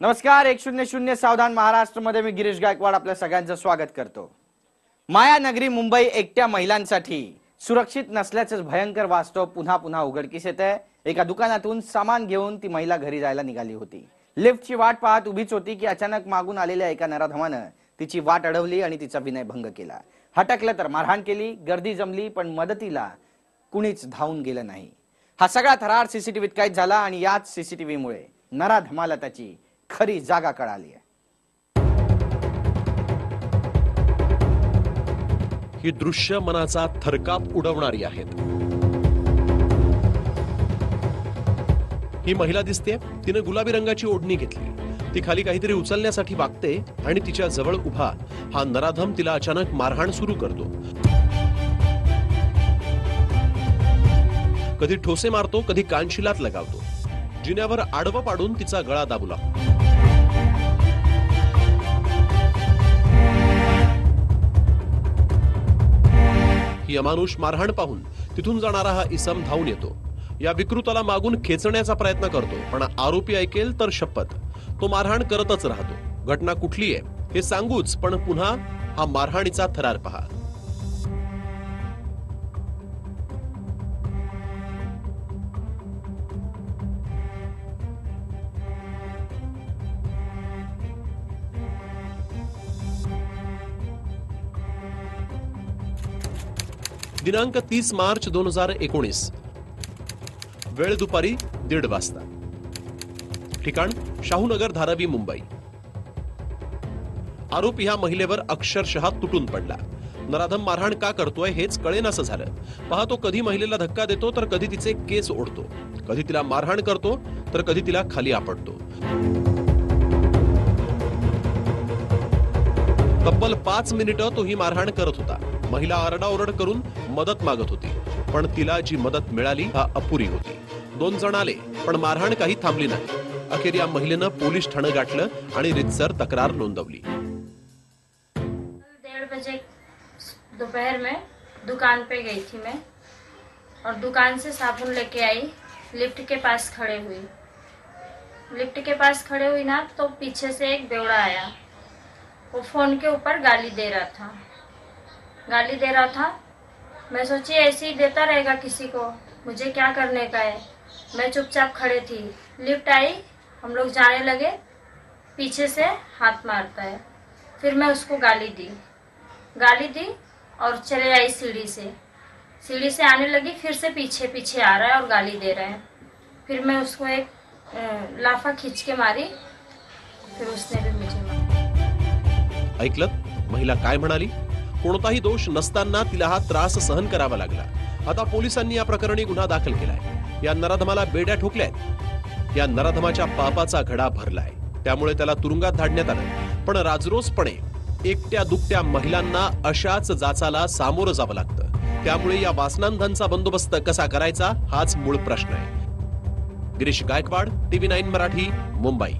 नमस्कार एक शून्य शून्य सावधान महाराष्ट्रमध्ये मी गिरीश गायकवाड आपल्या सगळ्यांचं स्वागत करतो. मायानगरी मुंबई एकट्या महिलांसाठी सुरक्षित नसल्याचं भयंकर वास्तव पुन्हा पुन्हा उघडकीस येत आहे एका दुकानातून सामान घेऊन ती महिला घरी जायला निघाली होती. लिफ्टची वाट पाहत उभीच होती की अचानक मागून आलेल्या एका नराधमानं तिची वाट अडवली आणि तिचा विनय भंग केला. हटकलं तर मारहाण केली गर्दी जमली पण मदतीला कुणीच धावून गेलं नाही. हा सगळा थरार सीसीटीव्हीत कैद झाला आणि याच सीसीटीव्हीमुळे नराधमाला त्याची खरी जागा कळाली आहे. ही दृश्य मनाचा थरकाप उडवणारी आहेत. ही महिला दिसते तिने गुलाबी रंगाची ओढणी घेतली. ती खाली काहीतरी उचलण्यासाठी वागते आणि तिच्या जवळ उभा हा नराधम तिला अचानक मारहाण सुरू करतो. कधी ठोसे मारतो कधी कानशिलात लगावतो. जिन्यावर आडवं पाडून तिचा गळा दाबू लागतो. ही अमानुष मारहाण पाहून तिथून जाणारा हा इसम धावून येतो. या विकृताला मागून खेचण्याचा प्रयत्न करतो पण आरोपी ऐकेल तर शपथ. तो मारहाण करतच राहतो. घटना कुठली आहे हे सांगूच पण पुन्हा हा मारहाणीचा थरार पहा. दिनांक तीस मार्च दोन हजार एकोणीस. वेळ दुपारी दीड वाजता. ठिकाण शाहूनगर धारावी मुंबई. आरोप ह्या महिलेवर अक्षरशः तुटून पडला. नराधम मारहाण का करतोय हेच कळेनासं झालं. पहा तो कधी महिलेला धक्का देतो तर कधी तिचे केस ओढतो. कधी तिला मारहाण करतो तर कधी तिला खाली आपटतो. तब्बल पाच मिनिटं तो ही मारहाण करत होता. महिला आरडाओरड करून मदत मागत होती. पण तिला जी मदत मिळाली, हा अपुरी होती. दोन जण आले, पण मारहाण काही थांबली नाही. अखेर या महिलेनं पोलीस ठाणं गाठलं आणि रितसर तक्रार नोंदवली. दोपहर में दुकान पे गई थी मैं और दुकान से साबुन लेके आई, लिफ्ट के पास खड़े हुई। लिफ्ट के पास खड़े हुई ना तो पीछे से एक बेवड़ा आया। वो फ़ोन के ऊपर गाली दे रहा था। गाली दे रहा था, मैं सोची ऐसे ही देता रहेगा किसी को। मुझे क्या करने का है? मैं चुपचाप खड़े थी। लिफ्ट आई, हम लोग जाने लगे। पीछे से हाथ मारता है। फिर मैं उसको गाली दी। गाली दी और चले आई सीढ़ी से। सीढ़ी से आने लगी, फिर से पीछे पीछे आ रहा है और गाली दे रहा है। फिर मैं उसको एक लाफा खींच के मारी। फिर उसने भी मुझे मारा। ऐकलं? महिला काय म्हणाली? कोणताही दोष नसताना तिला हा त्रास सहन करावा लागला. आता पोलिसांनी या प्रकरणी गुन्हा दाखल केलाय. या नराधमाला बेड्या ठोकल्यात. या नराधमाच्या पापाचा घडा भरलाय. त्यामुळे त्याला तुरुंगात धाडण्यात आलं पण राजरोसपणे एकट्या दुकट्या महिलांना अशाच जाचाला सामोरं जावं लागतं. त्यामुळे या वासनांधनचा बंदोबस्त कसा करायचा हाच मूळ प्रश्न आहे. Girish Gaikwad TV nine Marathi Mumbai.